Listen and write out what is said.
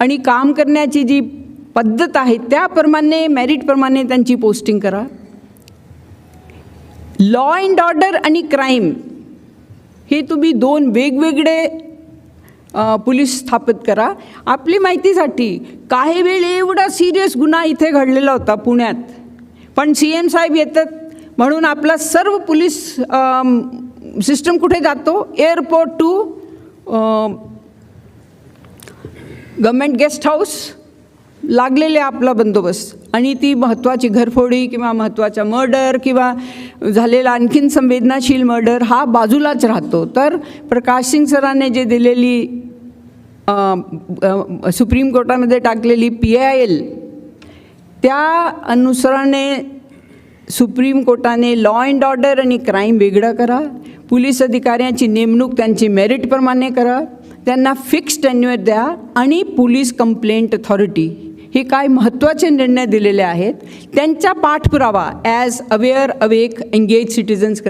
आणि काम करण्याची जी पद्धत आहे त्याप्रमाणे मॅरिटप्रमाणे त्यांची पोस्टिंग करा. लॉ अँड ऑर्डर आणि क्राईम हे तुम्ही दोन वेगवेगळे पोलीस स्थापित करा. आपली माहितीसाठी काही वेळ एवढा सिरियस गुन्हा इथे घडलेला होता पुण्यात. पण सी एम साहेब येतात म्हणून आपला सर्व पोलीस सिस्टम कुठे जातो? Airport to government guest house लागलेले आपला बंदोबस्त. आणि ती महत्त्वाची घरफोडी किंवा महत्त्वाचा मर्डर किंवा झालेला आणखीन संवेदनाशील मर्डर हा बाजूलाच राहतो. तर प्रकाश सिंग सरांनी जे दिलेली सुप्रीम कोर्टामध्ये टाकलेली पी आय एल त्या अनुसराने सुप्रीम कोर्टाने लॉ अँड ऑर्डर आणि क्राईम वेगळं करा. पोलीस अधिकाऱ्यांची नेमणूक त्यांची मेरिटप्रमाणे करा. त्यांना फिक्स टेन्युअर द्या आणि पोलीस कंप्लेंट अथॉरिटी हे काय महत्त्वाचे निर्णय दिलेले आहेत? त्यांचा पाठपुरावा as aware awake engage citizens